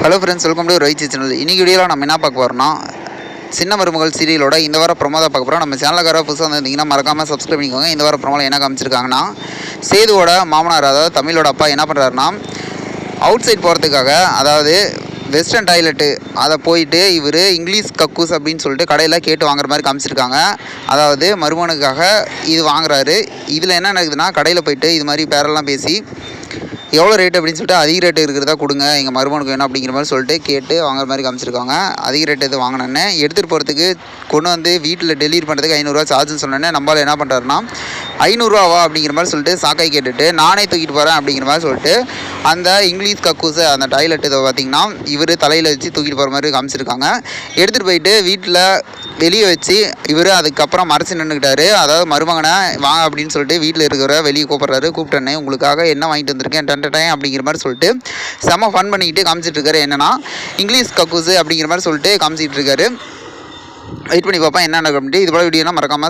Hello friends welcome to Rohit channel இன்னைக்கு வீடியோவில் நம்ம என்ன பார்க்க போகிறோம்னா சின்ன மருமகள் சீரியலோட இந்த வாரம் ப்ரொமோ பார்க்க போகிறோம் நம்ம சேனலுக்கார புதுசாக வந்திருந்தீங்கன்னா மறக்காமல் சப்ஸ்கிரைப் பண்ணிக்கோங்க. இந்த வாரம் ப்ரொமோவில் என்ன காமிச்சிருக்காங்கன்னா சேதுவோட மாமனார் அதாவது தமிழோட அப்பா என்ன பண்ணுறாருன்னா அவுட் சைட் போகிறதுக்காக அதாவது வெஸ்டர்ன் டாய்லெட்டு அதை போயிட்டு இவர் இங்கிலீஷ் கக்கூஸ் அப்படின்னு சொல்லிட்டு கடையில் கேட்டு வாங்குற மாதிரி காமிச்சிருக்காங்க. அதாவது மருமனுக்காக இது வாங்குறாரு. இதில் என்ன நடக்குதுன்னா கடையில் போயிட்டு இது மாதிரி பேரெல்லாம் பேசி எவ்வளோ ரேட் அப்படின்னு சொல்லிட்டு அதிக ரேட் இருக்கிறதா கொடுங்க. எங்கள் மருமனுக்கு வேணும் அப்படிங்கிற மாதிரி சொல்லிட்டு கேட்டு வாங்குற மாதிரி காமிச்சிருக்காங்க. அதிக ரேட்டு இது வாங்கினேன்னு எடுத்துகிட்டு போகிறதுக்கு கொண்டு வந்து வீட்டில் டெலிவரி பண்ணுறதுக்கு ஐநூறுரூவா சார்ஜ்னு சொன்னோன்னே நம்மளால் என்ன பண்ணுறாருன்னா ஐநூறுரூவாவா அப்படிங்கிற மாதிரி சொல்லிட்டு சாக்காய் கேட்டுட்டு நானே தூக்கிட்டு போகிறேன் அப்படிங்கிற மாதிரி சொல்லிட்டு அந்த இங்கிலீஷ் கக்கூஸை அந்த டாய்லெட் இதை பார்த்தீங்கன்னா இவர் தலையில் வச்சு தூக்கிட்டு போகிற மாதிரி காமிச்சிருக்காங்க. எடுத்துகிட்டு போயிட்டு வீட்டில் வெளியே வச்சு இவர் அதுக்கப்புறம் மறைச்சு நின்றுக்கிட்டாரு அதாவது மருமகனை வாங்க அப்படின்னு சொல்லிட்டு வீட்டில் இருக்கிற வெளியே கூப்பிட்றாரு. கூப்பிட்டேன்னே உங்களுக்காக என்ன வாங்கிட்டு வந்திருக்கேன்? டைம் அப்படிங்கிற மாதிரி சொல்லிட்டு செம்ம ஃபன் பண்ணிக்கிட்டு காமிச்சிட்டு இருக்காரு. என்னன்னா இங்கிலீஷ் கக்கூஸு அப்படிங்கிற மாதிரி சொல்லிட்டு காமிச்சிட்டு இருக்காரு. வெயிட் பண்ணி பார்ப்பேன் என்ன நடக்கும் அப்படின்ட்டு இது போல வீடியோனா மறக்காமல்